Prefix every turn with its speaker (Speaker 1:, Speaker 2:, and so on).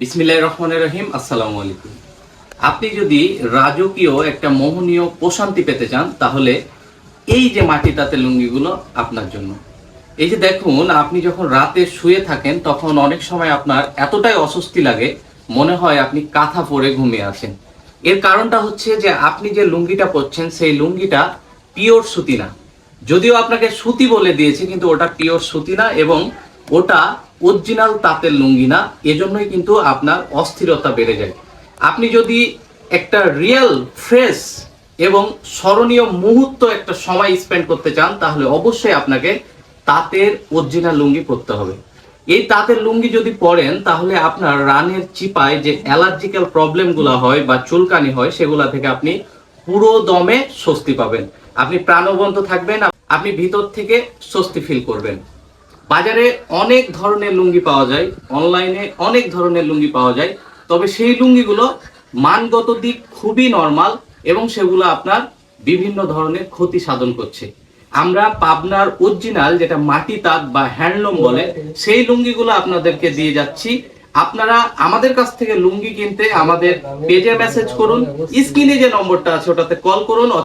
Speaker 1: বিসমিল্লাহ রহমানের রহিম, আসসালামু আলাইকুম। আপনি যদি রাজকীয় একটা মোহনীয় প্রশান্তি পেতে চান, তাহলে এই যে মাটি তাতে লুঙ্গিগুলো আপনার জন্য। এই যে দেখুন, আপনি যখন রাতে শুয়ে থাকেন, তখন অনেক সময় আপনার এতটাই অস্বস্তি লাগে, মনে হয় আপনি কাঁথা পরে ঘুমিয়ে আছেন। এর কারণটা হচ্ছে যে আপনি যে লুঙ্গিটা পরছেন, সেই লুঙ্গিটা পিওর সুতি না। যদিও আপনাকে সুতি বলে দিয়েছে, কিন্তু ওটা পিওর সুতি না, এবং ওটা অরিজিনাল তাঁতের লুঙ্গি না, এজন্যই কিন্তু আপনার অস্থিরতা বেড়ে যায়। আপনি যদি একটা রিয়েল ফ্রেশ এবং স্মরণীয় মুহূর্ত একটা সময় স্পেন্ড করতে চান, তাহলে অবশ্যই আপনাকে তাঁতের অরিজিনাল লুঙ্গি পরতে হবে। এই তাঁতের লুঙ্গি যদি পরেন, তাহলে আপনার রানের চিপায় যে অ্যালার্জিক্যাল প্রবলেমগুলো হয় বা চুলকানি হয়, সেগুলা থেকে আপনি পুরো দমে স্বস্তি পাবেন। আপনি প্রাণবন্ত থাকবেন, আপনি ভিতর থেকে স্বস্তি ফিল করবেন। বাজারে অনেক ধরনের লুঙ্গি পাওয়া যায়, অনলাইনে অনেক ধরনের লুঙ্গি পাওয়া যায়, তবে সেই লুঙ্গিগুলো মানগত দিক খুবই নর্মাল এবং সেগুলো আপনার বিভিন্ন ধরনের ক্ষতি সাধন করছে। আমরা পাবনার অরিজিনাল যেটা মাটি তাঁত বা হ্যান্ডলুম বলে, সেই লুঙ্গিগুলো আপনাদেরকে দিয়ে যাচ্ছি। আপনারা আমাদের কাছ থেকে লুঙ্গি কিনতে আমাদের পেজে মেসেজ করুন, স্ক্রিনে যে নম্বরটা আছে ওটাতে কল করুন